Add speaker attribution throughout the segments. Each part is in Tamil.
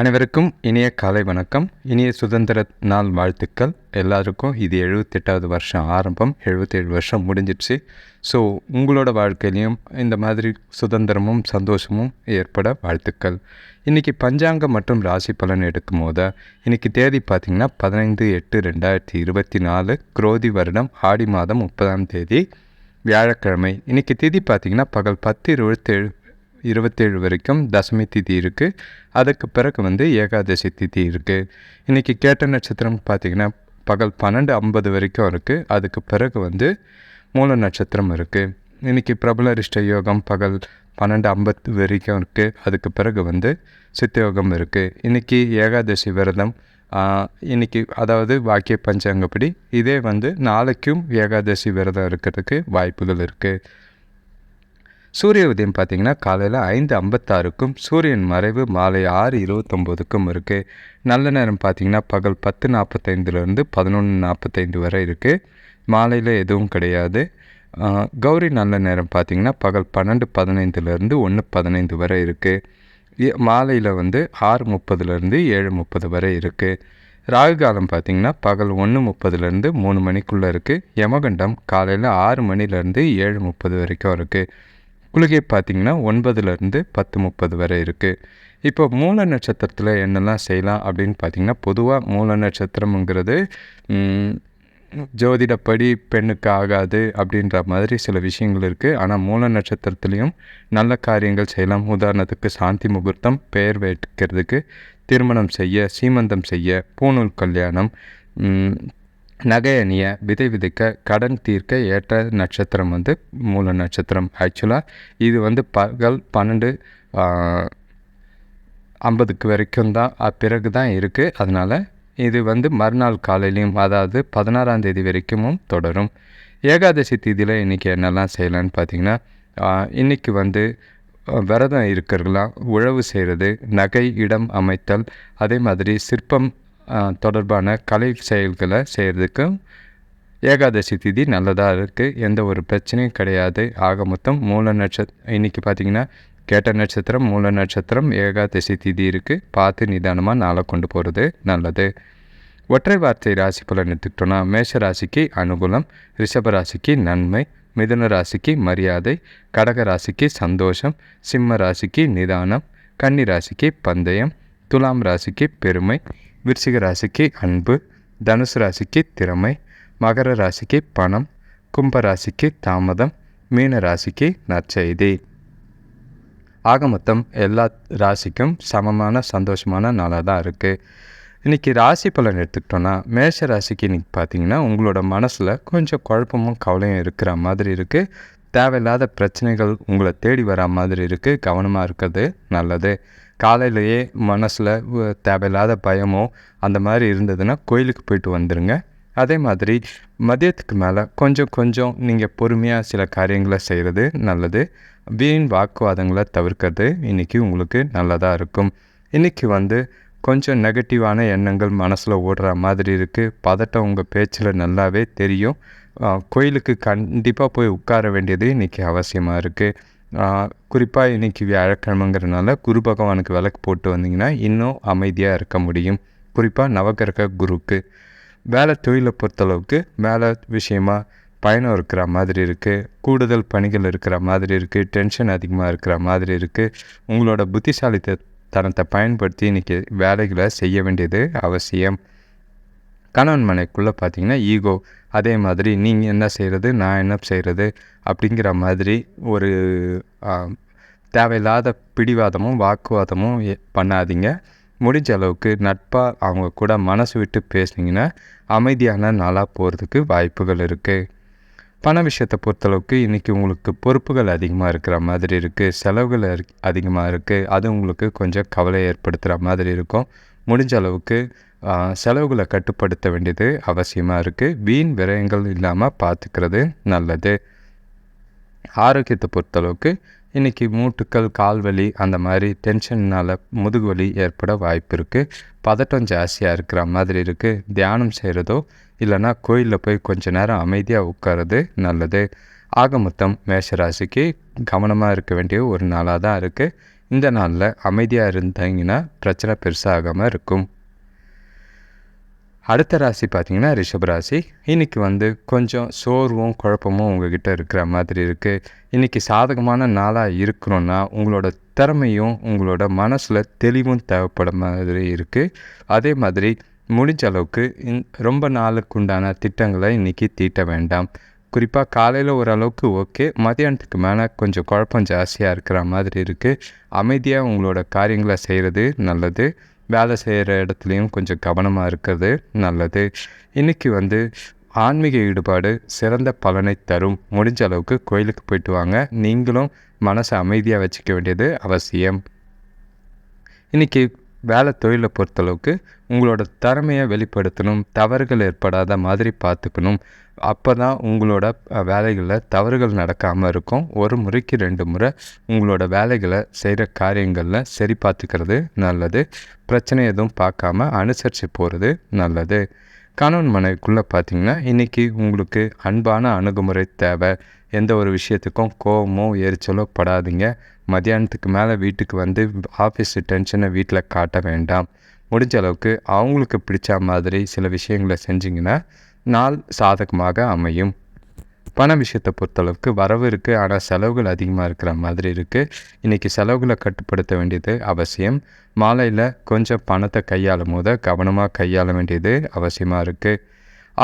Speaker 1: அனைவருக்கும் இனிய காலை வணக்கம். இனிய சுதந்திர நாள் வாழ்த்துக்கள். எல்லாருக்கும் இது எழுபத்தெட்டாவது வருஷம் ஆரம்பம். எழுபத்தேழு வருஷம் முடிஞ்சிடுச்சு. ஸோ உங்களோட வாழ்க்கையிலையும் இந்த மாதிரி சுதந்திரமும் சந்தோஷமும் ஏற்பட வாழ்த்துக்கள். இன்றைக்கி பஞ்சாங்கம் மற்றும் ராசி பலன் எடுக்கும் போது இன்றைக்கி தேதி பார்த்திங்கன்னா பதினைந்து எட்டு ரெண்டாயிரத்தி இருபத்தி நாலு குரோதி வருடம் ஆடி மாதம் முப்பதாம் தேதி வியாழக்கிழமை. இன்றைக்கி தேதி பார்த்திங்கன்னா பகல் பத்து இருபத்தேழு இருபத்தேழு வரைக்கும் தசமி திதி இருக்குது அதுக்கு பிறகு வந்து ஏகாதசி திதி இருக்குது இன்றைக்கி கேட்ட நட்சத்திரம் பார்த்திங்கன்னா பகல் பன்னெண்டு ஐம்பது வரைக்கும் இருக்குது அதுக்கு பிறகு வந்து மூல நட்சத்திரம் இருக்குது இன்றைக்கி பிரபலரிஷ்ட யோகம் பகல் பன்னெண்டு ஐம்பது வரைக்கும் இருக்குது அதுக்கு பிறகு வந்து சித்தயோகம் இருக்குது இன்றைக்கி ஏகாதசி விரதம் இன்றைக்கி அதாவது வாக்கிய பஞ்சாங்கப்படி இதே வந்து நாளைக்கும் ஏகாதசி விரதம் இருக்கிறதுக்கு வாய்ப்புகள் இருக்குது சூரிய உதயம் பார்த்திங்கன்னா காலையில் ஐந்து ஐம்பத்தாறுக்கும் சூரியன் மறைவு மாலை ஆறு இருபத்தொம்போதுக்கும் இருக்குது நல்ல நேரம் பார்த்திங்கன்னா பகல் பத்து நாற்பத்தைந்துலேருந்து பதினொன்று நாற்பத்தைந்து வரை இருக்குது மாலையில் எதுவும் கிடையாது. கௌரி நல்ல நேரம் பார்த்திங்கன்னா பகல் பன்னெண்டு பதினைந்துலேருந்து ஒன்று பதினைந்து வரை இருக்குது மாலையில் வந்து ஆறு முப்பதுலேருந்து ஏழு முப்பது வரை இருக்குது ராகு காலம் பார்த்திங்கன்னா பகல் ஒன்று முப்பதுலேருந்து மூணு மணிக்குள்ளே இருக்குது யமகண்டம் காலையில் ஆறு மணிலேருந்து ஏழு முப்பது வரைக்கும் இருக்குது குளிகை பார்த்திங்கன்னா ஒன்பதுலேருந்து பத்து முப்பது வரை இருக்குது இப்போ மூல நட்சத்திரத்தில் என்னெல்லாம் செய்யலாம் அப்படின்னு பார்த்திங்கன்னா பொதுவாக மூல நட்சத்திரம்ங்கிறது ஜோதிடப்படி பெண்ணுக்கு ஆகாது அப்படின்ற மாதிரி சில விஷயங்கள் இருக்குது ஆனால் மூல நட்சத்திரத்துலேயும் நல்ல காரியங்கள் செய்யலாம். உதாரணத்துக்கு சாந்தி முகூர்த்தம் பெயர் வைக்கிறதுக்கு திருமணம் செய்ய சீமந்தம் செய்ய பூநூல் கல்யாணம் நகை அணிய விதை விதைக்க கடன் தீர்க்க ஏற்ற நட்சத்திரம் வந்து மூல நட்சத்திரம். ஆக்சுவலாக இது வந்து பகல் பன்னெண்டு ஐம்பதுக்கு வரைக்கும் தான் பிறகு தான் இருக்குது அதனால் இது வந்து மறுநாள் காலையிலையும் அதாவது பதினாறாம் தேதி வரைக்கும் தொடரும். ஏகாதசி தீதியில் இன்றைக்கி என்னெல்லாம் செய்யலான்னு பார்த்தீங்கன்னா இன்றைக்கி வந்து விரதம் இருக்கிறதுலாம் உழவு செய்கிறது நகை இடம் அமைத்தல் அதே மாதிரி சிற்பம் தொடர்பான கலை செயல்களை செய்கிறதுக்கு ஏகாதசி திதி நல்லதாக இருக்குது எந்த ஒரு பிரச்சனையும் கிடையாது. ஆக மொத்தம் மூல நட்சத் இன்றைக்கி பார்த்திங்கன்னா கேட்ட நட்சத்திரம் மூல நட்சத்திரம் ஏகாதசி திதி இருக்குது பார்த்து நிதானமாக நாளை கொண்டு போகிறது நல்லது. ஒற்றை வார்த்தை ராசி பலன் எடுத்துக்கிட்டோன்னா மேஷ ராசிக்கு அனுகூலம் ரிஷப ராசிக்கு நன்மை மிதுன ராசிக்கு மரியாதை கடக ராசிக்கு சந்தோஷம் சிம்ம ராசிக்கு நிதானம் கன்னி ராசிக்கு பந்தயம் துலாம் ராசிக்கு பெருமை விருச்சிக ராசிக்கு அன்பு தனுசு ராசிக்கு திறமை மகர ராசிக்கு பணம் கும்ப ராசிக்கு தாமதம் மீன ராசிக்கு நற்செய்தி. ஆக மொத்தம் எல்லா ராசிக்கும் சமமான சந்தோஷமான நாளாக தான் இருக்குது இன்றைக்கி ராசி பலன் எடுத்துக்கிட்டோன்னா மேஷ ராசிக்கு இன்றைக்கி பார்த்தீங்கன்னா உங்களோட மனசில் கொஞ்சம் குழப்பமும் கவலையும் இருக்கிற மாதிரி இருக்குது தேவையில்லாத பிரச்சனைகள் உங்களை தேடி வரா மாதிரி இருக்குது கவனமாக இருக்கிறது நல்லது. காலையிலேயே மனசில் தேவையில்லாத பயமோ அந்த மாதிரி இருந்ததுன்னா கோயிலுக்கு போயிட்டு வந்துடுங்க அதே மாதிரி மதியத்துக்கு மேலே கொஞ்சம் கொஞ்சம் நீங்கள் பொறுமையாக சில காரியங்களை செய்கிறது நல்லது. வீண் வாக்குவாதங்களை தவிர்க்கிறது இன்றைக்கி உங்களுக்கு நல்லதாக இருக்கும். இன்றைக்கி வந்து கொஞ்சம் நெகட்டிவான எண்ணங்கள் மனசில் ஓடுற மாதிரி இருக்குது பதட்டம் உங்கள் பேச்சில் நல்லாவே தெரியும். கோயிலுக்கு கண்டிப்பாக போய் உட்கார வேண்டியது இன்றைக்கி அவசியமாக இருக்குது குறிப்பாக இன்றைக்கி வியாழக்கிழமைங்கிறனால குரு பகவானுக்கு விளக்கு போட்டு வந்தீங்கன்னா இன்னும் அமைதியாக இருக்க முடியும். குறிப்பாக நவகிரக குருக்கு. வேலை தொழிலை பொறுத்தளவுக்கு வேலை விஷயமாக பயணம் இருக்கிற மாதிரி இருக்குது கூடுதல் பணிகள் இருக்கிற மாதிரி இருக்குது டென்ஷன் அதிகமாக இருக்கிற மாதிரி இருக்குது உங்களோட புத்திசாலித்த தனத்தை பயன்படுத்தி இன்றைக்கி வேலைகளை செய்ய வேண்டியது அவசியம். கணவன் மனைக்குள்ளே பார்த்தீங்கன்னா ஈகோ அதே மாதிரி நீங்கள் என்ன செய்கிறது நான் என்ன செய்கிறது அப்படிங்கிற மாதிரி ஒரு தேவையில்லாத பிடிவாதமும் வாக்குவாதமும் பண்ணாதீங்க. முடிஞ்ச அளவுக்கு நட்பாக அவங்க கூட மனசு விட்டு பேசுனீங்கன்னா அமைதியான நாளாக போகிறதுக்கு வாய்ப்புகள் இருக்குது பண விஷயத்தை பொறுத்தளவுக்கு இன்றைக்கி உங்களுக்கு பொறுப்புகள் அதிகமாக இருக்கிற மாதிரி இருக்குது செலவுகள் அதிகமாக இருக்குது அது உங்களுக்கு கொஞ்சம் கவலை ஏற்படுத்துகிற மாதிரி இருக்கும். முடிஞ்ச அளவுக்கு செலவுகளை கட்டுப்படுத்த வேண்டியது அவசியமாக இருக்குது வீண் விரயங்கள் இல்லாமல் பார்த்துக்கிறது நல்லது. ஆரோக்கியத்தை பொறுத்தளவுக்கு இன்றைக்கி மூட்டுக்கள் கால்வலி அந்த மாதிரி டென்ஷன்னால் முதுகு வலி ஏற்பட வாய்ப்பு இருக்குது பதட்டம் ஜாஸ்தியாக இருக்கிற மாதிரி இருக்குது தியானம் செய்கிறதோ இல்லைனா கோயிலில் போய் கொஞ்ச நேரம் அமைதியாக உட்காரது நல்லது. ஆக மொத்தம் மேஷராசிக்கு கவனமாக இருக்க வேண்டிய ஒரு நாளாக தான் இருக்குது இந்த நாளில் அமைதியாக இருந்தீங்கன்னா பிரச்சனை பெருசாகாமல் இருக்கும். அடுத்த ராசி பார்த்தீங்கன்னா ரிஷபராசி இன்றைக்கி வந்து கொஞ்சம் சோர்வும் குழப்பமும் உங்ககிட்ட இருக்கிற மாதிரி இருக்குது இன்றைக்கி சாதகமான நாளாக இருக்கணும்னா உங்களோட திறமையும் உங்களோட மனசில் தெளிவும் தேவைப்பட மாதிரி இருக்குது அதே மாதிரி முடிஞ்ச அளவுக்கு இந் ரொம்ப நாளுக்கு உண்டான திட்டங்களை இன்றைக்கி தீட்ட வேண்டாம். குறிப்பாக காலையில் ஓரளவுக்கு ஓகே மதியானத்துக்கு மேலே கொஞ்சம் குழப்பம் ஜாஸ்தியாக இருக்கிற மாதிரி இருக்குது அமைதியாக உங்களோட காரியங்களை செய்கிறது நல்லது. வேலை செய்கிற இடத்துலையும் கொஞ்சம் கவனமாக இருக்கிறது நல்லது. இன்றைக்கி வந்து ஆன்மீக ஈடுபாடு சிறந்த பலனை தரும். முடிஞ்ச அளவுக்கு கோயிலுக்கு போயிட்டு வாங்க. நீங்களும் மனசை அமைதியாக வச்சுக்க வேண்டியது அவசியம். இன்றைக்கி வேலை தொழிலை பொறுத்தளவுக்கு உங்களோட திறமையை வெளிப்படுத்தணும் தவறுகள் ஏற்படாத மாதிரி பார்த்துக்கணும். அப்போ தான் உங்களோட வேலைகளில் தவறுகள் நடக்காமல் இருக்கும். ஒரு முறைக்கு ரெண்டு முறை உங்களோட வேலைகளை செய்கிற காரியங்களில் சரி பார்த்துக்கிறது நல்லது. பிரச்சனை எதுவும் பார்க்காம அனுசரித்து போகிறது நல்லது. கணவன் மனைவிக்குள்ளே பார்த்தீங்கன்னா இன்றைக்கி உங்களுக்கு அன்பான அணுகுமுறை தேவை. எந்த ஒரு விஷயத்துக்கும் கோபமோ எரிச்சலோ படாதீங்க. மத்தியானத்துக்கு மேலே வீட்டுக்கு வந்து ஆஃபீஸ் டென்ஷனை வீட்டில் காட்ட வேண்டாம். முடிஞ்ச அளவுக்கு அவங்களுக்கு பிடிச்ச மாதிரி சில விஷயங்களை செஞ்சிங்கன்னா நாள் சாதகமாக அமையும். பண விஷயத்தை பொறுத்தளவுக்கு வரவு இருக்குது ஆனால் செலவுகள் அதிகமாக இருக்கிற மாதிரி இருக்குது இன்றைக்கி செலவுகளை கட்டுப்படுத்த வேண்டியது அவசியம். மாலையில் கொஞ்சம் பணத்தை கையாளும் போது கவனமாக கையாள வேண்டியது அவசியமாக இருக்குது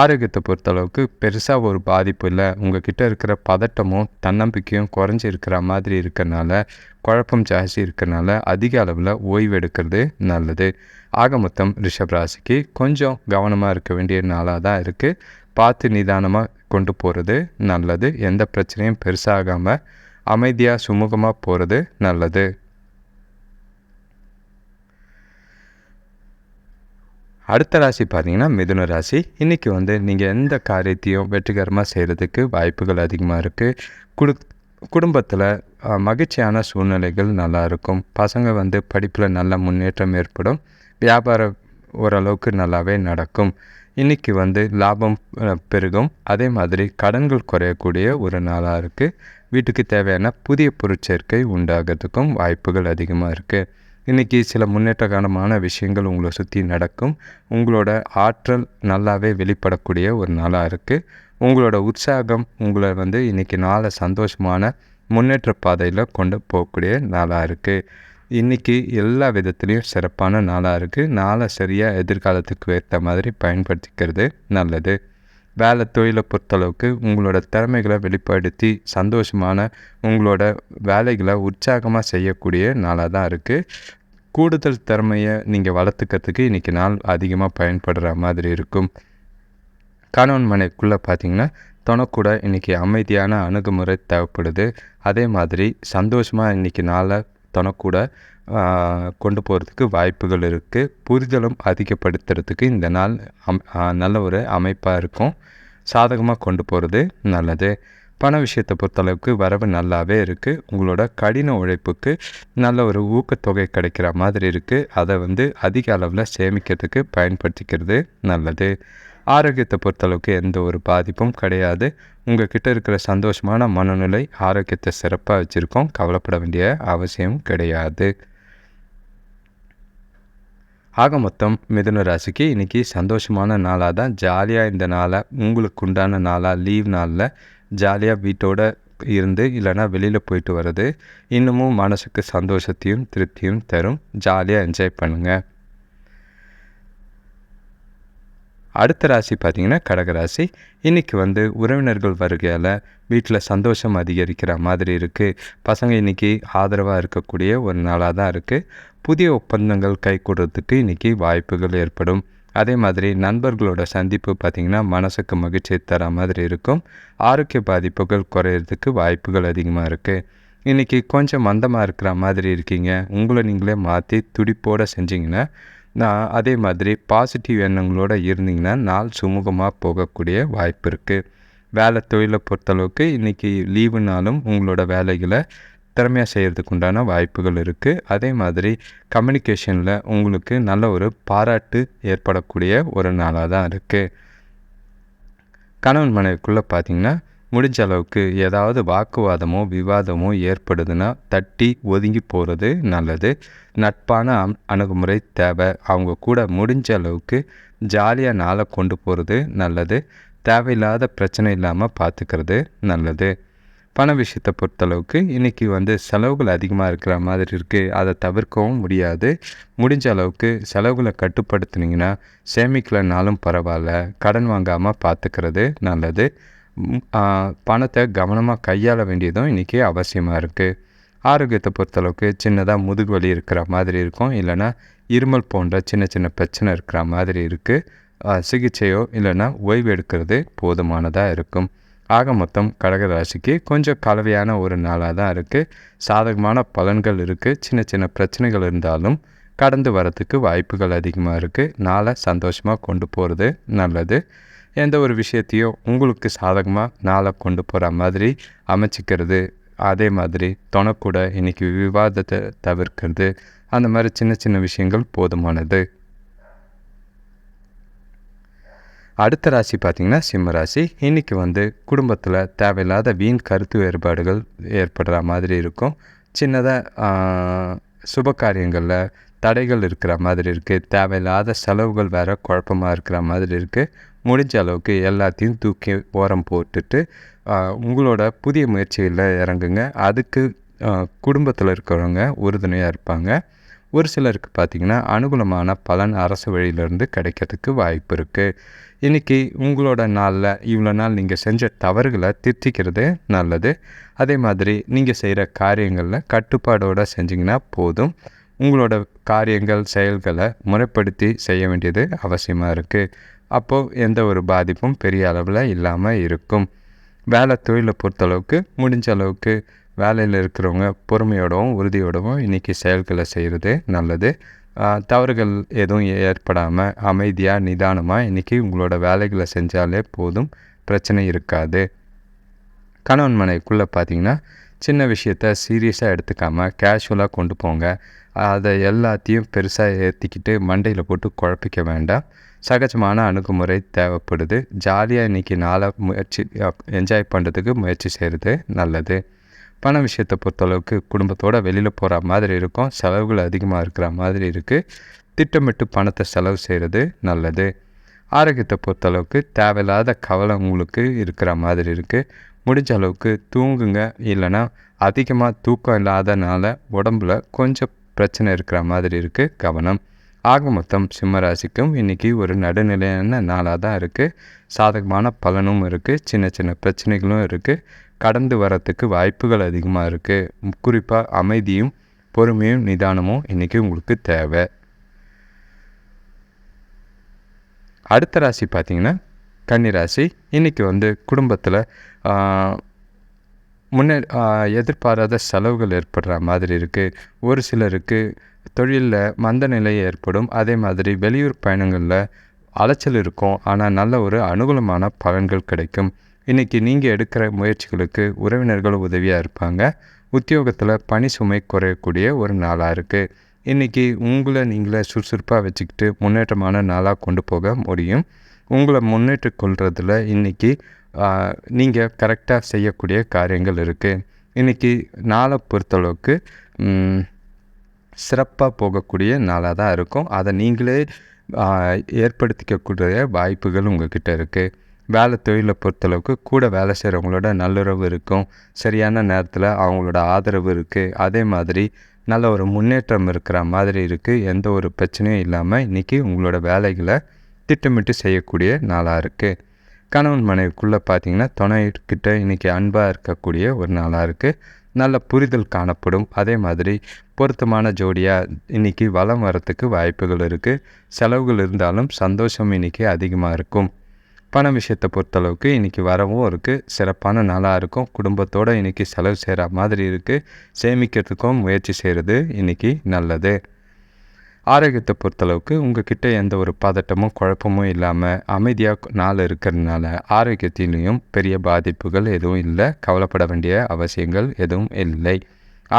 Speaker 1: ஆரோக்கியத்தை பொறுத்தளவுக்கு பெருசாக ஒரு பாதிப்பு இல்லை. உங்கள் கிட்டே இருக்கிற பதட்டமும் தன்னம்பிக்கையும் குறைஞ்சி இருக்கிற மாதிரி இருக்கிறனால குழப்பம் ஜாஸ்தி இருக்கிறனால அதிக அளவில் ஓய்வு எடுக்கிறது நல்லது. ஆக மொத்தம் ரிஷப் ராசிக்கு கொஞ்சம் கவனமாக இருக்க வேண்டிய நாளாக தான் இருக்குது பார்த்து நிதானமாக கொண்டு போகிறது நல்லது. எந்த பிரச்சனையும் பெருசாகாமல் அமைதியாக சுமூகமாக போகிறது நல்லது. அடுத்த ராசி பார்த்தீங்கன்னா மிதுன ராசி. இன்றைக்கி வந்து நீங்கள் எந்த காரியத்தையும் வெற்றிகரமாக செய்கிறதுக்கு வாய்ப்புகள் அதிகமாக இருக்குது குடு குடும்பத்தில் மகிழ்ச்சியான சூழ்நிலைகள் நல்லா இருக்கும். பசங்க வந்து படிப்பில் நல்ல முன்னேற்றம் ஏற்படும். வியாபாரம் ஓரளவுக்கு நல்லாவே நடக்கும். இன்றைக்கி வந்து லாபம் பெருகும். அதே மாதிரி கடன்கள் குறையக்கூடிய ஒரு நாளாக இருக்குது வீட்டுக்கு தேவையான புதிய பொருட்சேர்க்கை உண்டாகிறதுக்கும் வாய்ப்புகள் அதிகமாக இருக்குது இன்றைக்கி சில முன்னேற்றகரமான விஷயங்கள் உங்களை சுற்றி நடக்கும். உங்களோட ஆற்றல் நல்லாவே வெளிப்படக்கூடிய ஒரு நாளாக இருக்குது உங்களோட உற்சாகம் உங்களை வந்து இன்றைக்கி நாளை சந்தோஷமான முன்னேற்ற பாதையில் கொண்டு போகக்கூடிய நாளாக இருக்குது இன்றைக்கி எல்லா விதத்துலேயும் சிறப்பான நாளாக இருக்குது நாளை சரியாக எதிர்காலத்துக்கு ஏற்ற மாதிரி பயன்படுத்திக்கிறது நல்லது. வேலை தொழிலை பொறுத்தளவுக்கு உங்களோட திறமைகளை வெளிப்படுத்தி சந்தோஷமான உங்களோட வேலைகளை உற்சாகமாக செய்யக்கூடிய நாளாக தான் இருக்குது கூடுதல் திறமையை நீங்கள் வளர்த்துக்கிறதுக்கு இன்றைக்கி நாள் அதிகமாக பயன்படுற மாதிரி இருக்கும். கணவன் மனைக்குள்ளே பார்த்தீங்கன்னா தொணக்கூட இன்றைக்கி அமைதியான அணுகுமுறை தேவைப்படுது. அதே மாதிரி சந்தோஷமாக இன்றைக்கி நாளை தொணக்கூட கொண்டு போகிறதுக்கு வாய்ப்புகள் இருக்குது புரிதலும் அதிகப்படுத்துறதுக்கு இந்த நாள் அம் நல்ல ஒரு அமைப்பாக இருக்கும். சாதகமாக கொண்டு போகிறது நல்லது. பண விஷயத்தை பொறுத்தளவுக்கு வரவு நல்லாவே இருக்குது உங்களோட கடின உழைப்புக்கு நல்ல ஒரு ஊக்கத்தொகை கிடைக்கிற மாதிரி இருக்குது அதை வந்து அதிக அளவில் சேமிக்கிறதுக்கு பயன்படுத்திக்கிறது நல்லது. ஆரோக்கியத்தை பொறுத்தளவுக்கு எந்த ஒரு பாதிப்பும் கிடையாது. உங்கள் கிட்டே இருக்கிற சந்தோஷமான மனநிலை ஆரோக்கியத்தை சிறப்பாக வச்சுருக்கோம். கவலைப்பட வேண்டிய அவசியம் கிடையாது. ஆக மொத்தம் மிதுன ராசிக்கு இன்றைக்கி சந்தோஷமான நாளாக தான். ஜாலியாக இந்த நாளை உங்களுக்கு உண்டான நாளாக லீவ் நாளில் ஜாலியாக வீட்டோட இருந்து இல்லைனா வெளியில் போயிட்டு வர்றது இன்னமும் மனசுக்கு சந்தோஷத்தையும் திருப்தியும் தரும். ஜாலியாக என்ஜாய் பண்ணுங்கள் அடுத்த ராசி பார்த்திங்கன்னா கடகராசி இன்றைக்கி வந்து உறவினர்கள் வருகையால் வீட்டில் சந்தோஷம் அதிகரிக்கிற மாதிரி இருக்குது பசங்க இன்றைக்கி ஆதரவாக இருக்கக்கூடிய ஒரு நாளாக தான் இருக்குது புதிய ஒப்பந்தங்கள் கை கொடுறதுக்கு இன்றைக்கி வாய்ப்புகள் ஏற்படும். அதே மாதிரி நண்பர்களோட சந்திப்பு பார்த்திங்கன்னா மனசுக்கு மகிழ்ச்சி தர மாதிரி இருக்கும். ஆரோக்கிய பாதிப்புகள் குறையிறதுக்கு வாய்ப்புகள் அதிகமாக இருக்குது இன்றைக்கி கொஞ்சம் மந்தமாக இருக்கிற மாதிரி இருக்கீங்க. உங்களை நீங்களே மாற்றி துடிப்போடு செஞ்சிங்கன்னா நான் அதே மாதிரி பாசிட்டிவ் எண்ணங்களோடு இருந்தீங்கன்னா நாள் சுமூகமாக போகக்கூடிய வாய்ப்பு இருக்குது வேலை தொழிலை பொறுத்தளவுக்கு இன்றைக்கி லீவுனாலும் உங்களோட வேலைகளை திறமையாக செய்கிறதுக்கு உண்டான வாய்ப்புகள் இருக்குது அதே மாதிரி கம்யூனிகேஷனில் உங்களுக்கு நல்ல ஒரு பாராட்டு ஏற்படக்கூடிய ஒரு நாளாக தான் இருக்குது கணவன் மனைவிக்குள்ளே பார்த்திங்கன்னா முடிஞ்ச அளவுக்கு ஏதாவது வாக்குவாதமோ விவாதமோ ஏற்படுதுன்னா தட்டி ஒதுங்கி போகிறது நல்லது. நட்பான அணுகுமுறை தேவை. அவங்க கூட முடிஞ்ச அளவுக்கு ஜாலியாக நாளை கொண்டு போகிறது நல்லது. தேவையில்லாத பிரச்சனை இல்லாமல் பார்த்துக்கிறது நல்லது. பண விஷயத்தை பொறுத்தளவுக்கு இன்றைக்கி வந்து செலவுகள் அதிகமாக இருக்கிற மாதிரி இருக்குது அதை தவிர்க்கவும் முடியாது. முடிஞ்ச அளவுக்கு செலவுகளை கட்டுப்படுத்துனீங்கன்னா சேமிக்கலைனாலும் பரவாயில்ல. கடன் வாங்காமல் பார்த்துக்கிறது நல்லது. பணத்தை கவனமாக கையாள வேண்டியதும் இன்றைக்கி அவசியமாக இருக்குது ஆரோக்கியத்தை பொறுத்தளவுக்கு சின்னதாக முதுகு வலி இருக்கிற மாதிரி இருக்கும். இல்லைனா இருமல் போன்ற சின்ன சின்ன பிரச்சனை இருக்கிற மாதிரி இருக்குது சிகிச்சையோ இல்லைன்னா ஓய்வு எடுக்கிறது போதுமானதாக இருக்கும். ஆக மொத்தம் கடகராசிக்கு கொஞ்சம் கலவையான ஒரு நாளாக தான் இருக்குது சாதகமான பலன்கள் இருக்குது சின்ன சின்ன பிரச்சனைகள் இருந்தாலும் கடந்து வரத்துக்கு வாய்ப்புகள் அதிகமாக இருக்குது நாளை சந்தோஷமாக கொண்டு போகிறது நல்லது. எந்த ஒரு விஷயத்தையும் உங்களுக்கு சாதகமாக நாளை கொண்டு போகிற மாதிரி அமைச்சிக்கிறது அதே மாதிரி தொணக்கூட இன்றைக்கி விவாதத்தை தவிர்க்கிறது அந்த மாதிரி சின்ன சின்ன விஷயங்கள் போதுமானது. அடுத்த ராசி பார்த்திங்கன்னா சிம்ம ராசி. இன்றைக்கி வந்து குடும்பத்தில் தேவையில்லாத வீண் கருத்து வேறுபாடுகள் ஏற்படுற மாதிரி இருக்கும். சின்னதாக சுப காரியங்களில் தடைகள் இருக்கிற மாதிரி இருக்குது தேவையில்லாத செலவுகள் வேறு குழப்பமாக இருக்கிற மாதிரி இருக்குது முடிஞ்ச அளவுக்கு எல்லாத்தையும் தூக்கி ஓரம் போட்டுட்டு உங்களோட புதிய முயற்சிகளில் இறங்குங்க. அதுக்கு குடும்பத்தில் இருக்கிறவங்க உறுதுணையாக இருப்பாங்க. ஒரு சிலருக்கு பார்த்திங்கன்னா அனுகூலமான பலன் அரசு வழியிலேருந்து கிடைக்கிறதுக்கு வாய்ப்பு இருக்குது இன்றைக்கி உங்களோட நாளில் இவ்வளோ நாள் நீங்கள் செஞ்ச தவறுகளை திருத்திக்கிறது நல்லது. அதே மாதிரி நீங்கள் செய்கிற காரியங்களில் கட்டுப்பாடோடு செஞ்சிங்கன்னா போதும். உங்களோட காரியங்கள் செயல்களை முறைப்படுத்தி செய்ய வேண்டியது அவசியமாக இருக்குது அப்போது எந்த ஒரு பாதிப்பும் பெரிய அளவில் இல்லாமல் இருக்கும். வேலை தொழிலை பொறுத்தளவுக்கு முடிஞ்ச அளவுக்கு வேலையில் இருக்கிறவங்க பொறுமையோடவும் உறுதியோடவும் இன்றைக்கி செயல்களை செய்கிறது நல்லது. தவறுகள் எதுவும் ஏற்படாமல் அமைதியாக நிதானமாக இன்றைக்கி உங்களோட வேலைகளை செஞ்சாலே போதும். பிரச்சனை இருக்காது. கணவன் மனைக்குள்ளே பார்த்தீங்கன்னா சின்ன விஷயத்த சீரியஸாக எடுத்துக்காமல் கேஷுவலாக கொண்டு போங்க. அதை எல்லாத்தையும் பெருசாக ஏற்றிக்கிட்டு மண்டையில் போட்டு குழப்பிக்க வேண்டாம். சகஜமான அணுகுமுறை தேவைப்படுது. ஜாலியாக இன்றைக்கி நாளை முயற்சி என்ஜாய் பண்ணுறதுக்கு முயற்சி செய்கிறது நல்லது. பண விஷயத்தை பொறுத்தளவுக்கு குடும்பத்தோடு வெளியில் போகிற மாதிரி இருக்கும். செலவுகள் அதிகமாக இருக்கிற மாதிரி இருக்குது திட்டமிட்டு பணத்தை செலவு செய்கிறது நல்லது. ஆரோக்கியத்தை பொறுத்தளவுக்கு தேவையில்லாத கவலை உங்களுக்கு இருக்கிற மாதிரி இருக்குது முடிஞ்ச அளவுக்கு தூங்குங்க. இல்லைன்னா அதிகமாக தூக்கம் இல்லாதனால உடம்புல கொஞ்சம் பிரச்சனை இருக்கிற மாதிரி இருக்குது கவனம். ஆக மொத்தம் சிம்மராசிக்கும் இன்றைக்கி ஒரு நடுநிலையான நாளாக தான் இருக்குது சாதகமான பலனும் இருக்குது சின்ன சின்ன பிரச்சனைகளும் இருக்குது கடந்து வரத்துக்கு வாய்ப்புகள் அதிகமாக இருக்குது குறிப்பாக அமைதியும் பொறுமையும் நிதானமும் இன்றைக்கி உங்களுக்கு தேவை. அடுத்த ராசி பார்த்திங்கன்னா கன்னிராசி இன்றைக்கி வந்து குடும்பத்தில் முன்னே எதிர்பாராத செலவுகள் ஏற்படுற மாதிரி இருக்குது ஒரு சிலருக்கு தொழிலில் மந்த நிலை ஏற்படும். அதே மாதிரி வெளியூர் பயணங்களில் அலைச்சல் இருக்கும். ஆனால் நல்ல ஒரு அனுகூலமான பலன்கள் கிடைக்கும். இன்றைக்கி நீங்கள் எடுக்கிற முயற்சிகளுக்கு உறவினர்கள் உதவியாக இருப்பாங்க. உத்தியோகத்தில் பணி சுமை குறையக்கூடிய ஒரு நாளாக இருக்குது இன்றைக்கி உங்களை நீங்களே சுறுசுறுப்பாக வச்சுக்கிட்டு முன்னேற்றமான நாளாக கொண்டு போக முடியும். உங்களை முன்னேற்ற கொள்வதில் இன்றைக்கி நீங்கள் கரெக்டாக செய்யக்கூடிய காரியங்கள் இருக்குது இன்றைக்கி நாளை பொறுத்தளவுக்கு சிறப்பாக போகக்கூடிய நாளாக தான் இருக்கும். அதை நீங்களே ஏற்படுத்திக்கக்கூடிய வாய்ப்புகள் உங்கள்கிட்ட இருக்குது வேலை தொழிலை பொறுத்தளவுக்கு கூட வேலை செய்கிறவங்களோட நல்லுறவு இருக்கும் சரியான நேரத்தில் அவங்களோட ஆதரவு இருக்குது அதே மாதிரி நல்ல ஒரு முன்னேற்றம் இருக்கிற மாதிரி இருக்குது எந்த ஒரு பிரச்சனையும் இல்லாமல் இன்றைக்கி உங்களோட வேலைகளை திட்டமிட்டு செய்யக்கூடிய நாளாக இருக்குது கணவன் மனைவிக்குள்ளே பார்த்தீங்கன்னா துணைக்கிட்ட இன்றைக்கி அன்பாக இருக்கக்கூடிய ஒரு நாளாக இருக்குது நல்ல புரிதல் காணப்படும். அதே மாதிரி பொருத்தமான ஜோடியாக இன்றைக்கி வளம் வரத்துக்கு வாய்ப்புகள் இருக்குது செலவுகள் இருந்தாலும் சந்தோஷம் இன்றைக்கி அதிகமாக இருக்கும். பண விஷயத்தை பொறுத்தளவுக்கு இன்றைக்கி வரவும் இருக்குது சிறப்பான நாளாக இருக்கும். குடும்பத்தோடு இன்றைக்கி செலவு செய்கிற மாதிரி இருக்குது சேமிக்கிறதுக்கும் முயற்சி செய்கிறது இன்றைக்கி நல்லது. ஆரோக்கியத்தை பொறுத்தளவுக்கு உங்கள் கிட்டே எந்த ஒரு பதட்டமும் குழப்பமும் இல்லாமல் அமைதியாக நாள் இருக்கிறதுனால ஆரோக்கியத்திலையும் பெரிய பாதிப்புகள் எதுவும் இல்லை. கவலைப்பட வேண்டிய அவசியங்கள் எதுவும் இல்லை.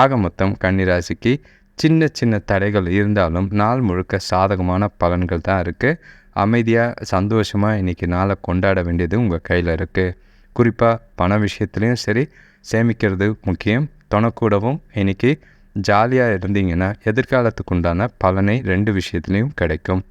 Speaker 1: ஆக மொத்தம் கன்னிராசிக்கு சின்ன சின்ன தடைகள் இருந்தாலும் நாள் முழுக்க சாதகமான பலன்கள் தான் இருக்குது அமைதியாக சந்தோஷமாக இன்றைக்கி நாளை கொண்டாட வேண்டியது உங்கள் கையில் இருக்குது குறிப்பாக பண விஷயத்துலேயும் சரி சேமிக்கிறது முக்கியம். துணக்கூடவும் இன்றைக்கி ஜாலியாக இருந்தீங்கன்னா எதிர்காலத்துக்கு உண்டான பலனை ரெண்டு விஷயத்துலேயும் கிடைக்கும்.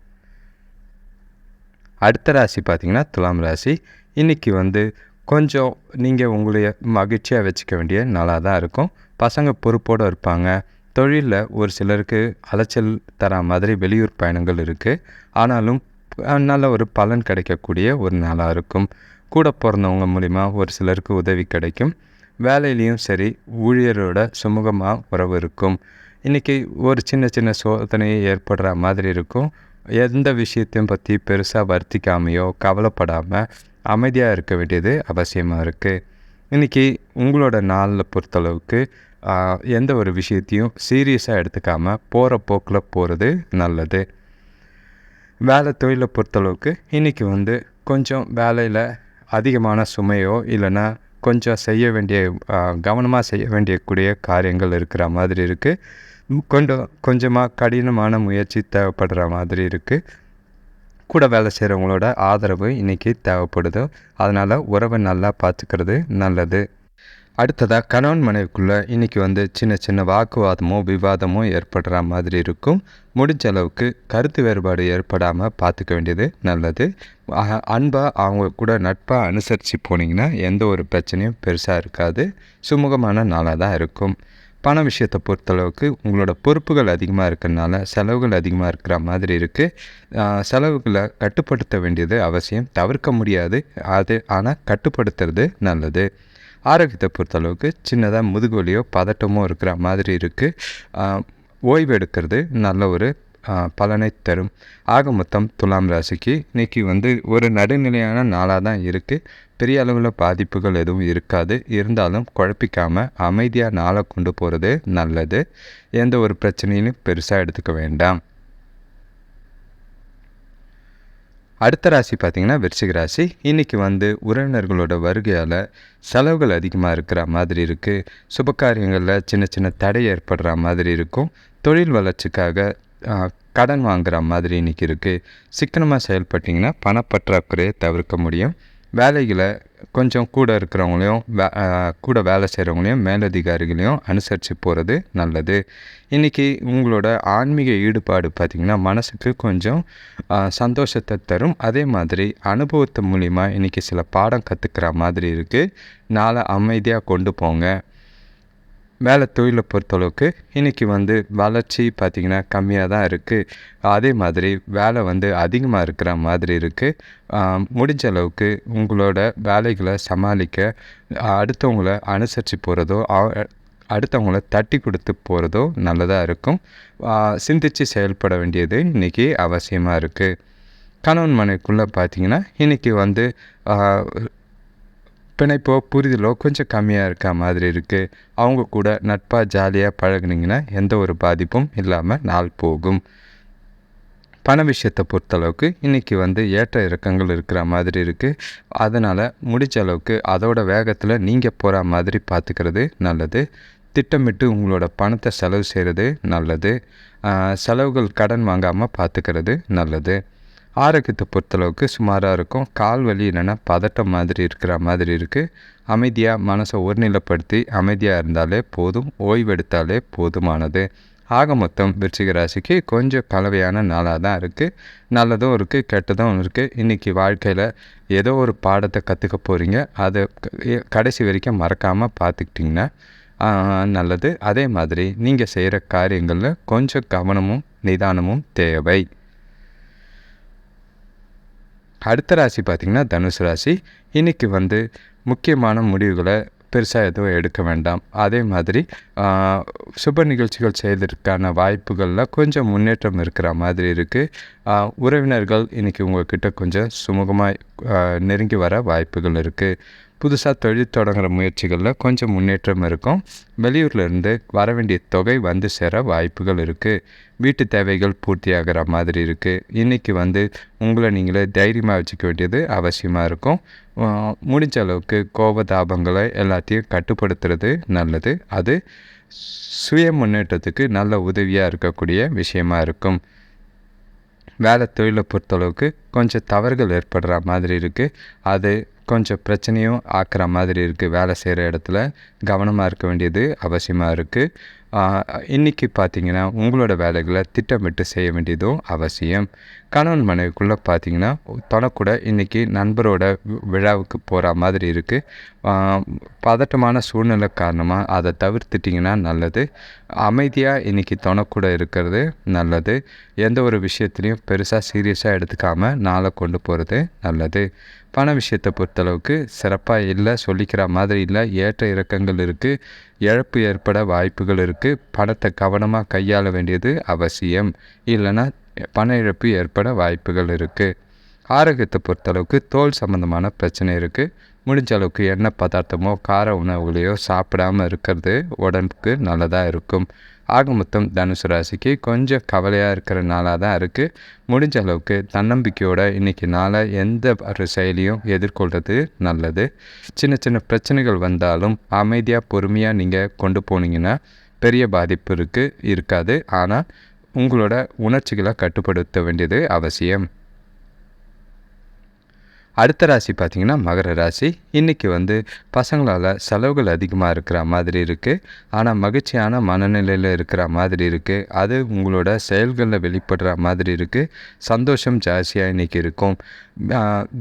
Speaker 1: அடுத்த ராசி பார்த்திங்கன்னா துலாம் ராசி. இன்றைக்கி வந்து கொஞ்சம் நீங்கள் உங்களைய மகிழ்ச்சியாக வச்சுக்க வேண்டிய நாளாக தான் இருக்கும். பசங்க பொறுப்போடு இருப்பாங்க. தொழிலில் ஒரு சிலருக்கு அலைச்சல் தர மாதிரி வெளியூர் பயணங்கள் இருக்குது ஆனாலும் நல்ல ஒரு பலன் கிடைக்கக்கூடிய ஒரு நாளாக இருக்கும். கூட பிறந்தவங்க மூலிமா ஒரு சிலருக்கு உதவி கிடைக்கும். வேலையிலையும் சரி ஊழியரோட சுமூகமாக உறவு இருக்கும். இன்றைக்கி ஒரு சின்ன சின்ன சோதனை ஏற்படுற மாதிரி இருக்கும். எந்த விஷயத்தையும் பற்றி பெருசாக வருத்திக்காமையோ கவலைப்படாமல் அமைதியாக இருக்க வேண்டியது அவசியமாக இருக்குது இன்றைக்கி உங்களோட நாளில் பொறுத்தளவுக்கு எந்த ஒரு விஷயத்தையும் சீரியஸாக எடுத்துக்காமல் போகிற போக்கில் போகிறது நல்லது. வேலை தொழிலை பொறுத்தளவுக்கு இன்றைக்கி வந்து கொஞ்சம் வேலையில் அதிகமான சுமையோ இல்லைன்னா கொஞ்சம் செய்ய வேண்டிய கவனமாக செய்ய வேண்டியக்கூடிய காரியங்கள் இருக்கிற மாதிரி இருக்குது கொஞ்சம் கொஞ்சமாக கடினமான முயற்சி தேவைப்படுற மாதிரி இருக்குது கூட வேலை செய்கிறவங்களோட ஆதரவு இன்றைக்கி தேவைப்படுது. அதனால் உறவை நல்லா பார்த்துக்கிறது நல்லது. அடுத்ததாக கணவன் மனைவிக்குள்ளே இன்றைக்கி வந்து சின்ன சின்ன வாக்குவாதமோ விவாதமோ ஏற்படுற மாதிரி இருக்கும். முடிஞ்ச அளவுக்கு கருத்து வேறுபாடு ஏற்படாமல் பார்த்துக்க வேண்டியது நல்லது. அன்பாக அவங்க கூட நட்பாக அனுசரித்து போனீங்கன்னா எந்த ஒரு பிரச்சனையும் பெருசாக இருக்காது. சுமூகமான நாளாக தான் இருக்கும். பண விஷயத்தை பொறுத்தளவுக்கு உங்களோட பொறுப்புகள் அதிகமாக இருக்கிறனால செலவுகள் அதிகமாக இருக்கிற மாதிரி இருக்குது செலவுகளை கட்டுப்படுத்த வேண்டியது அவசியம். தவிர்க்க முடியாது. அது ஆனால் கட்டுப்படுத்துறது நல்லது. ஆரோக்கியத்தை பொறுத்தளவுக்கு சின்னதாக முதுகுவலியோ பதட்டமோ இருக்கிற மாதிரி இருக்குது ஓய்வு எடுக்கிறது நல்ல ஒரு பலனை தரும். ஆக மொத்தம் துலாம் ராசிக்கு இன்னைக்கு வந்து ஒரு நடுநிலையான நாளாக தான் இருக்குது பெரிய அளவில் பாதிப்புகள் எதுவும் இருக்காது. இருந்தாலும் குழப்பிக்காமல் அமைதியாக நாளை கொண்டு போகிறது நல்லது. எந்த ஒரு பிரச்சனையிலும் பெருசாக எடுத்துக்க வேண்டாம். அடுத்த ராசி பார்த்திங்கன்னா விருச்சிக ராசி. இன்றைக்கி வந்து உறவினர்களோட வருகையால் செலவுகள் அதிகமாக இருக்கிற மாதிரி இருக்குது சுபகாரியங்களில் சின்ன சின்ன தடை ஏற்படுற மாதிரி இருக்கும். தொழில் வளர்ச்சிக்காக கடன் வாங்குகிற மாதிரி இன்றைக்கி இருக்குது சிக்கனமாக செயல்பட்டிங்கன்னா பணப்பற்றாக்குறையை தவிர்க்க முடியும். வேலைகளை கொஞ்சம் கூட இருக்கிறவங்களையும் வே கூட வேலை செய்கிறவங்களையும் மேலதிகாரிகளையும் அனுசரித்து போகிறது நல்லது. இன்றைக்கி உங்களோட ஆன்மீக ஈடுபாடு பார்த்திங்கன்னா மனசுக்கு கொஞ்சம் சந்தோஷத்தை தரும். அதே மாதிரி அனுபவத்து மூலிமா இன்றைக்கி சில பாடம் கற்றுக்கிற மாதிரி இருக்குது நாளை அமைதியாக கொண்டு போங்க. வேலை தொழிலை பொறுத்தளவுக்கு இன்றைக்கி வந்து வளர்ச்சி பார்த்திங்கன்னா கம்மியாக தான் இருக்குது அதே மாதிரி வேலை வந்து அதிகமாக இருக்கிற மாதிரி இருக்குது முடிஞ்ச அளவுக்கு உங்களோட வேலைகளை சமாளிக்க அடுத்தவங்களை அனுசரித்து போகிறதோ அடுத்தவங்கள தட்டி கொடுத்து போகிறதோ நல்லதாக இருக்கும். சிந்தித்து செயல்பட வேண்டியது இன்றைக்கி அவசியமாக இருக்குது கணவன் மனைவிக்குள்ளே பார்த்தீங்கன்னா இன்றைக்கி வந்து பிணைப்போ புரிதலோ கொஞ்சம் கம்மியாக இருக்க மாதிரி இருக்குது அவங்க கூட நட்பாக ஜாலியாக பழகுனீங்கன்னா எந்த ஒரு பாதிப்பும் இல்லாமல் நாள் போகும். பண விஷயத்தை பொறுத்தளவுக்கு இன்றைக்கி வந்து ஏற்ற இறக்கங்கள் இருக்கிற மாதிரி இருக்குது அதனால் முடிஞ்ச அளவுக்கு அதோட வேகத்தில் நீங்கள் போகிற மாதிரி பார்த்துக்கிறது நல்லது. திட்டமிட்டு உங்களோட பணத்தை செலவு செய்கிறது நல்லது. செலவுகள் கடன் வாங்காமல் பார்த்துக்கிறது நல்லது. ஆரோக்கியத்தை பொறுத்தளவுக்கு சுமாராக இருக்கும். கால் வலி இல்லைன்னா பதட்டம் மாதிரி இருக்கிற மாதிரி இருக்குது அமைதியாக மனசை ஒருநிலைப்படுத்தி அமைதியாக இருந்தாலே போதும். ஓய்வெடுத்தாலே போதுமானது. ஆக மொத்தம் விருச்சிக ராசிக்கு கொஞ்சம் கலவையான நாளாக தான் இருக்குது நல்லதும் இருக்குது கெட்டதும் இருக்குது இன்றைக்கி வாழ்க்கையில் ஏதோ ஒரு பாடத்தை கற்றுக்க போகிறீங்க அதை கடைசி வரைக்கும் மறக்காமல் பார்த்துக்கிட்டிங்கன்னா நல்லது. அதே மாதிரி நீங்கள் செய்கிற காரியங்களில் கொஞ்சம் கவனமும் நிதானமும் தேவை. அடுத்த ராசி பார்த்திங்கன்னா தனுசு ராசி. இன்றைக்கி வந்து முக்கியமான முடிவுகளை பெருசாக எதுவும் எடுக்க வேண்டாம். அதே மாதிரி சுப நிகழ்ச்சிகள் செய்வதற்கான வாய்ப்புகளில் கொஞ்சம் முன்னேற்றம் இருக்கிற மாதிரி இருக்குது உறவினர்கள் இன்றைக்கி உங்கள்கிட்ட கொஞ்சம் சுமூகமாக நெருங்கி வர வாய்ப்புகள் இருக்குது புதுசாக தொழில் தொடங்குற முயற்சிகளில் கொஞ்சம் முன்னேற்றம் இருக்கும். வெளியூர்லேருந்து வர வேண்டிய தொகை வந்து சேர வாய்ப்புகள் இருக்குது வீட்டு தேவைகள் பூர்த்தியாகிற மாதிரி இருக்குது இன்றைக்கி வந்து உங்களை நீங்களே தைரியமாக வச்சுக்க வேண்டியது அவசியமாக இருக்கும். முடிஞ்ச அளவுக்கு கோபதாபங்களை எல்லாத்தையும் கட்டுப்படுத்துறது நல்லது. அது சுய முன்னேற்றத்துக்கு நல்ல உதவியாக இருக்கக்கூடிய விஷயமா இருக்கும். வேலை தொழிலை பொறுத்தளவுக்கு கொஞ்சம் தவறுகள் ஏற்படுற மாதிரி இருக்குது அது கொஞ்சம் பிரச்சனையும் ஆக்கிற மாதிரி இருக்குது வேலை செய்கிற இடத்துல கவனமாக இருக்க வேண்டியது அவசியமாக இருக்குது இன்றைக்கி பார்த்தீங்கன்னா உங்களோட வேலைகளை திட்டமிட்டு செய்ய வேண்டியதும் அவசியம். கணவன் மனைவிக்குள்ளே பார்த்தீங்கன்னா தொணக்கூட இன்றைக்கி நண்பரோட விழாவுக்கு போகிற மாதிரி இருக்குது பதட்டமான சூழ்நிலை காரணமாக அதை தவிர்த்துட்டிங்கன்னா நல்லது. அமைதியாக இன்றைக்கி தொணக்கூட இருக்கிறது நல்லது. எந்த ஒரு விஷயத்துலையும் பெருசாக சீரியஸாக எடுத்துக்காமல் நாளை கொண்டு போகிறது நல்லது. பண விஷயத்தை பொறுத்தளவுக்கு சிறப்பாக இல்லை சொல்லிக்கிற மாதிரி இல்லை ஏற்ற இறக்கங்கள் இருக்குது இழப்பு ஏற்பட வாய்ப்புகள் இருக்குது பணத்தை கவனமாக கையாள வேண்டியது அவசியம். இல்லைன்னா பண இழப்பு ஏற்பட வாய்ப்புகள் இருக்குது ஆரோக்கியத்தை பொறுத்தளவுக்கு தோல் சம்மந்தமான பிரச்சனை இருக்குது முடிஞ்ச அளவுக்கு எண்ணெய் பதார்த்தமோ கார உணவுகளையோ சாப்பிடாம இருக்கிறது உடம்புக்கு நல்லதாக இருக்கும். ஆக மொத்தம் தனுசு ராசிக்கு கொஞ்சம் கவலையாக இருக்கிற நாளாக தான் இருக்குது முடிஞ்ச அளவுக்கு தன்னம்பிக்கையோட இன்றைக்கி நாளை எந்த ஒரு செயலியும் எதிர்கொள்கிறது நல்லது. சின்ன சின்ன பிரச்சனைகள் வந்தாலும் அமைதியாக பொறுமையாக நீங்கள் கொண்டு போனீங்கன்னா பெரிய பாதிப்பு இருக்குது இருக்காது. ஆனால் உங்களோட உணர்ச்சிகளை கட்டுப்படுத்த வேண்டியது அவசியம். அடுத்த ராசி பார்த்தீங்கன்னா மகர ராசி. இன்றைக்கி வந்து பசங்களால் செலவுகள் அதிகமாக இருக்கிற மாதிரி இருக்குது ஆனால் மகிழ்ச்சியான மனநிலையில் இருக்கிற மாதிரி இருக்குது அது உங்களோட செயல்களில் வெளிப்படுற மாதிரி இருக்குது சந்தோஷம் ஜாஸ்தியாக இன்றைக்கி இருக்கும்.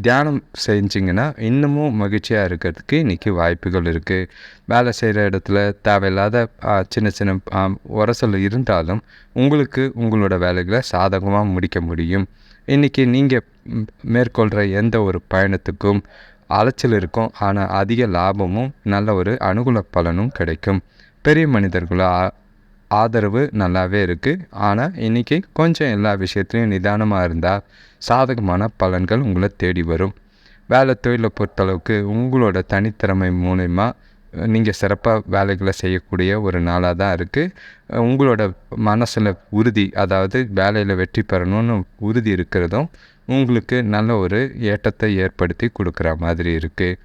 Speaker 1: தியானம் செஞ்சிங்கன்னா இன்னமும் மகிழ்ச்சியாக இருக்கிறதுக்கு இன்றைக்கி வாய்ப்புகள் இருக்குது வேலை செய்கிற இடத்துல தேவையில்லாத சின்ன சின்ன உரசல் இருந்தாலும் உங்களுக்கு உங்களோட வேலைகளை சாதகமாக முடிக்க முடியும். இன்றைக்கி நீங்கள் மேற்கொள்கிற எந்த ஒரு பயணத்துக்கும் அலைச்சல் இருக்கும். ஆனால் அதிக லாபமும் நல்ல ஒரு அனுகூல பலனும் கிடைக்கும். பெரிய மனிதர்கள ஆதரவு நல்லாவே இருக்குது ஆனால் இன்றைக்கி கொஞ்சம் எல்லா விஷயத்துலையும் நிதானமாக இருந்தால் சாதகமான பலன்கள் உங்களை தேடி வரும். வேலை தொழிலை பொறுத்தளவுக்கு உங்களோட தனித்திறமை மூலயமா நீங்கள் சிறப்பாக வேலைகளை செய்யக்கூடிய ஒரு நாளாக தான் இருக்குது உங்களோட மனசில் உறுதி அதாவது வேலையில் வெற்றி பெறணும்னு உறுதி இருக்கிறதும் உங்களுக்கு நல்ல ஒரு ஏற்றத்தை ஏற்படுத்தி கொடுக்குற மாதிரி இருக்குது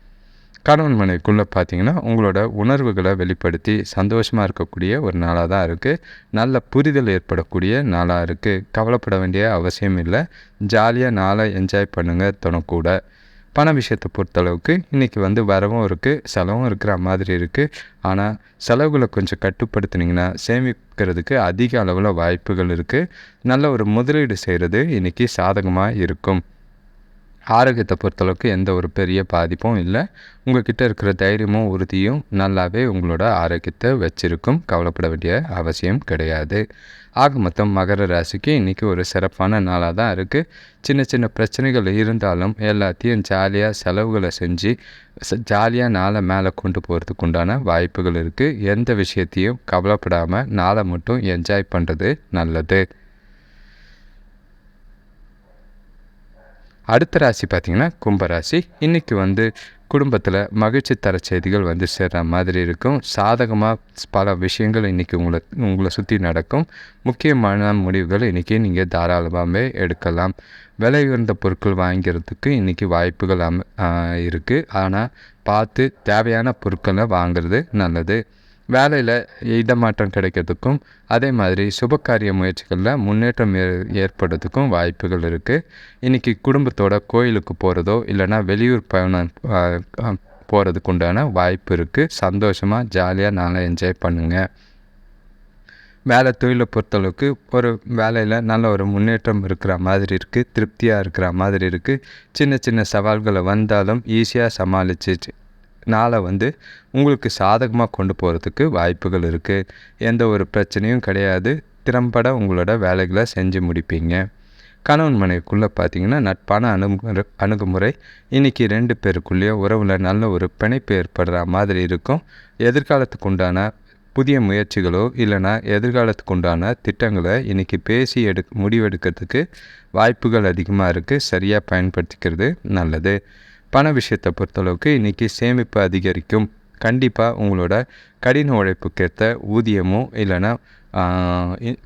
Speaker 1: கணவன் மனைவிக்குள்ளே பார்த்தீங்கன்னா உங்களோட உணர்வுகளை வெளிப்படுத்தி சந்தோஷமாக இருக்கக்கூடிய ஒரு நாளாக தான் இருக்குது நல்ல புரிதல் ஏற்படக்கூடிய நாளாக இருக்குது கவலைப்பட வேண்டிய அவசியம் இல்லை. ஜாலியாக நாளை என்ஜாய் பண்ணுங்கள் துணக்கூட. பண விஷயத்தை பொறுத்தளவுக்கு இன்றைக்கி வந்து வரவும் இருக்குது செலவும் இருக்கிற மாதிரி இருக்குது ஆனால் செலவுகளை கொஞ்சம் கட்டுப்படுத்துனீங்கன்னா சேமிக்கிறதுக்கு அதிக அளவில் வாய்ப்புகள் இருக்குது நல்ல ஒரு முதலீடு செய்கிறது இன்றைக்கி சாதகமாக இருக்கும். ஆரோக்கியத்தை பொறுத்தளவுக்கு எந்த ஒரு பெரிய பாதிப்பும் இல்லை. உங்கள்கிட்ட இருக்கிற தைரியமும் உறுதியும் நல்லாவே உங்களோட ஆரோக்கியத்தை வச்சுருக்கும். கவலைப்பட வேண்டிய அவசியம் கிடையாது. ஆக மொத்தம் மகர ராசிக்கு இன்றைக்கி ஒரு சிறப்பான நாளாக தான் இருக்குது சின்ன சின்ன பிரச்சனைகள் இருந்தாலும் எல்லாத்தையும் ஜாலியாக செலவுகளை செஞ்சு ஜாலியாக நாளை மேலே கொண்டு போகிறதுக்கு உண்டான வாய்ப்புகள் இருக்குது எந்த விஷயத்தையும் கவலைப்படாமல் நாளை மட்டும் என்ஜாய் பண்ணுறது நல்லது. அடுத்த ராசி பார்த்திங்கன்னா கும்பராசி. இன்றைக்கி வந்து குடும்பத்தில் மகிழ்ச்சி தர செய்திகள் வந்து சேர்ற மாதிரி இருக்கும். சாதகமாக பல விஷயங்கள் இன்றைக்கி உங்களை உங்களை சுற்றி நடக்கும். முக்கியமான முடிவுகள் இன்றைக்கி நீங்கள் தாராளமாகவே எடுக்கலாம். விலை உயர்ந்த பொருட்கள் வாங்கிறதுக்கு இன்றைக்கி வாய்ப்புகள் அம இருக்குது ஆனால் பார்த்து தேவையான பொருட்களை வாங்குறது நல்லது. வேலையில் இடமாற்றம் கிடைக்கிறதுக்கும் அதே மாதிரி சுபகாரிய முயற்சிகளில் முன்னேற்றம் ஏ- ஏற்படுறதுக்கும் வாய்ப்புகள் இருக்குது இன்றைக்கி குடும்பத்தோட கோயிலுக்கு போகிறதோ இல்லைன்னா வெளியூர் பயணம் போகிறதுக்கு உண்டான வாய்ப்பு இருக்குது சந்தோஷமாக ஜாலியாக நல்லா என்ஜாய் பண்ணுங்கள் வேலை தொழிலை பொறுத்தளவுக்கு ஒரு வேலையில் நல்ல ஒரு முன்னேற்றம் இருக்கிற மாதிரி இருக்குது திருப்தியாக இருக்கிற மாதிரி இருக்குது சின்ன சின்ன சவால்களை வந்தாலும் ஈஸியாக சமாளிச்சு நாளை வந்து உங்களுக்கு சாதகமாக கொண்டு போகிறதுக்கு வாய்ப்புகள் இருக்குது எந்த ஒரு பிரச்சனையும் கிடையாது. திறம்பட உங்களோட வேலைகளை செஞ்சு முடிப்பீங்க. கணவன் மனைவிக்குள்ளே பார்த்தீங்கன்னா நட்பான அணுகுமுறை அணுகுமுறை இன்றைக்கி ரெண்டு பேருக்குள்ளேயோ உறவில் நல்ல ஒரு பிணைப்பு ஏற்படுற மாதிரி இருக்கும். எதிர்காலத்துக்கு உண்டான புதிய முயற்சிகளோ இல்லைன்னா எதிர்காலத்துக்கு உண்டான திட்டங்களை இன்றைக்கி பேசி எடு முடிவெடுக்கிறதுக்கு வாய்ப்புகள் அதிகமாக இருக்குது சரியாக பயன்படுத்திக்கிறது நல்லது. பண விஷயத்தை பொறுத்தளவுக்கு இன்றைக்கி சேமிப்பு அதிகரிக்கும். கண்டிப்பாக உங்களோட கடின உழைப்புக்கேற்ற ஊதியமோ இல்லைன்னா இ-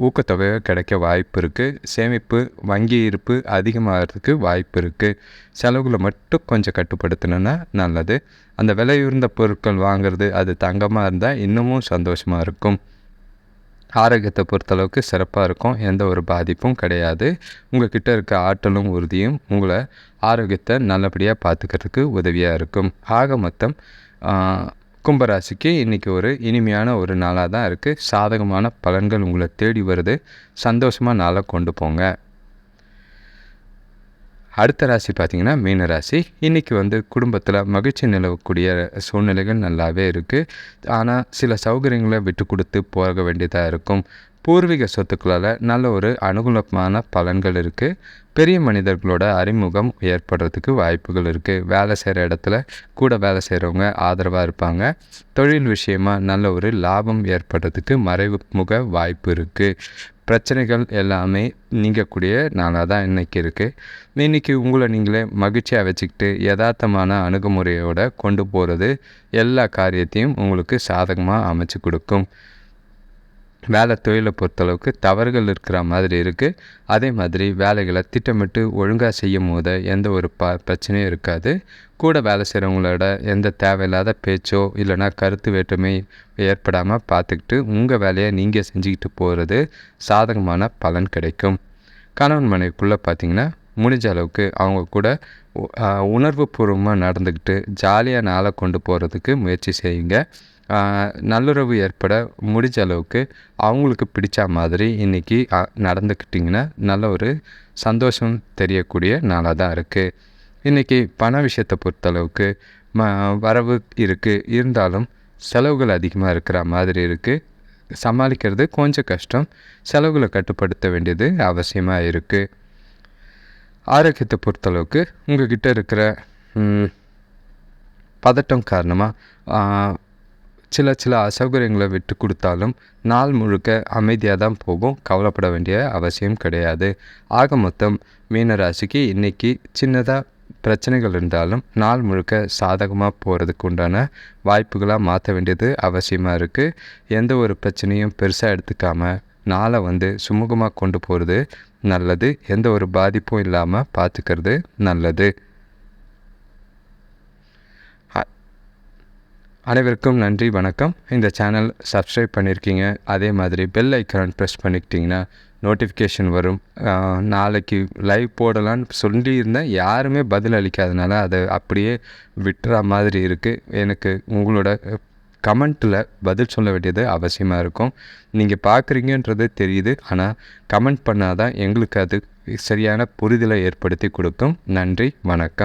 Speaker 1: ஊக்கத்தொகையோ கிடைக்க வாய்ப்பு இருக்குது சேமிப்பு வங்கி இருப்பு அதிகமாகிறதுக்கு வாய்ப்பு இருக்குது செலவுகளை மட்டும் கொஞ்சம் கட்டுப்படுத்தினா நல்லது. அந்த விலையுயர்ந்த பொருட்கள் வாங்குறது அது தங்கமாக இருந்தால் இன்னமும் சந்தோஷமாக இருக்கும். ஆரோக்கியத்தை பொறுத்தளவுக்கு சிறப்பாக இருக்கும். எந்த ஒரு பாதிப்பும் கிடையாது. உங்கள்கிட்ட இருக்க ஆற்றலும் உறுதியும் உங்களை ஆரோக்கியத்தை நல்லபடியாக பார்த்துக்கிறதுக்கு உதவியாக இருக்கும். ஆக மொத்தம் கும்பராசிக்கு இன்றைக்கி ஒரு இனிமையான ஒரு நாளாக தான் இருக்குது சாதகமான பலன்கள் உங்களை தேடி வருது. சந்தோஷமாக நாளாக கொண்டு போங்க. அடுத்த ராசி பார்த்தீங்கன்னா மீன ராசி. இன்றைக்கி வந்து குடும்பத்தில் மகிழ்ச்சி நிலவக்கூடிய சூழ்நிலைகள் நல்லாவே இருக்குது ஆனால் சில சௌகரியங்களை விட்டு கொடுத்து போக வேண்டியதாக இருக்கும். பூர்வீக சொத்துக்களால் நல்ல ஒரு அனுகூலமான பலன்கள் இருக்குது பெரிய மனிதர்களோட அறிமுகம் ஏற்படுறதுக்கு வாய்ப்புகள் இருக்குது வேலை செய்கிற இடத்துல கூட வேலை செய்கிறவங்க ஆதரவாக இருப்பாங்க. தொழில் விஷயமா நல்ல ஒரு லாபம் ஏற்படுறதுக்கு மறைமுக வாய்ப்பு இருக்குது பிரச்சனைகள் எல்லாமே நீங்கக்கூடிய நாளாக தான் இன்றைக்கி இருக்குது இன்றைக்கி உங்களை நீங்களே மகிழ்ச்சியாக வச்சுக்கிட்டு யதார்த்தமான அணுகுமுறையோடு கொண்டு போகிறது எல்லா காரியத்தையும் உங்களுக்கு சாதகமாக அமைச்சு கொடுக்கும். வேலை தொழிலை பொறுத்தளவுக்கு தவறுகள் இருக்கிற மாதிரி இருக்குது அதே மாதிரி வேலைகளை திட்டமிட்டு ஒழுங்காக செய்யும் போது எந்த ஒரு ப பிரச்சனையும் இருக்காது. கூட வேலை செய்கிறவங்களோட எந்த தேவையில்லாத பேச்சோ இல்லைனா கருத்து வேற்றுமை ஏற்படாமல் பார்த்துக்கிட்டு உங்கள் வேலையை நீங்கள் செஞ்சுக்கிட்டு போகிறது சாதகமான பலன் கிடைக்கும். கணவன் மனைவிக்குள்ளே பார்த்தீங்கன்னா முடிஞ்ச அளவுக்கு அவங்க கூட உணர்வு பூர்வமாக உணர்வுபூர்வமாக நடந்துக்கிட்டு ஜாலியாக நாளை கொண்டு போகிறதுக்கு முயற்சி செய்யுங்க. நல்லுறவு ஏற்பட முடிஞ்ச அளவுக்கு அவங்களுக்கு பிடிச்ச மாதிரி இன்றைக்கி நடந்துக்கிட்டிங்கன்னா நல்ல ஒரு சந்தோஷம் தெரியக்கூடிய நாளாக தான் இருக்குது இன்றைக்கி பண விஷயத்தை பொறுத்தளவுக்கு ம வரவு இருக்குது இருந்தாலும் செலவுகள் அதிகமாக இருக்கிற மாதிரி இருக்குது சமாளிக்கிறது கொஞ்சம் கஷ்டம். செலவுகளை கட்டுப்படுத்த வேண்டியது அவசியமாக இருக்குது ஆரோக்கியத்தை பொறுத்தளவுக்கு உங்ககிட்ட இருக்கிற பதட்டம் காரணமாக சில சில அசௌகரியங்களை விட்டு கொடுத்தாலும் நாள் முழுக்க அமைதியாக தான் போகும். கவலைப்பட வேண்டிய அவசியம் கிடையாது. ஆக மொத்தம் மீனராசிக்கு இன்றைக்கி சின்னதாக பிரச்சனைகள் இருந்தாலும் நாள் முழுக்க சாதகமாக போகிறதுக்கு உண்டான வாய்ப்புகளாக மாற்ற வேண்டியது அவசியமாக இருக்குது எந்த ஒரு பிரச்சனையும் பெருசாக எடுத்துக்காமல் நாளை வந்து சுமூகமாக கொண்டு போகிறது நல்லது. எந்த ஒரு பாதிப்பும் இல்லாமல் பார்த்துக்கிறது நல்லது. அனைவருக்கும் நன்றி வணக்கம். இந்த சேனல் சப்ஸ்கிரைப் பண்ணியிருக்கீங்க அதே மாதிரி பெல் ஐக்கான் ப்ரெஸ் பண்ணிக்கிட்டிங்கன்னா நோட்டிஃபிகேஷன் வரும். நாளைக்கு லைவ் போடலான்னு சொல்லியிருந்தேன். யாருமே பதில் அளிக்காதனால அதை அப்படியே விட்டுற மாதிரி இருக்குது எனக்கு உங்களோட கமெண்ட்டில் பதில் சொல்ல வேண்டியது அவசியமாக இருக்கும். நீங்கள் பார்க்குறீங்கன்றது தெரியுது. ஆனால் கமெண்ட் பண்ணாதான் எங்களுக்கு அது சரியான புரிதலை ஏற்படுத்தி கொடுக்கும். நன்றி வணக்கம்.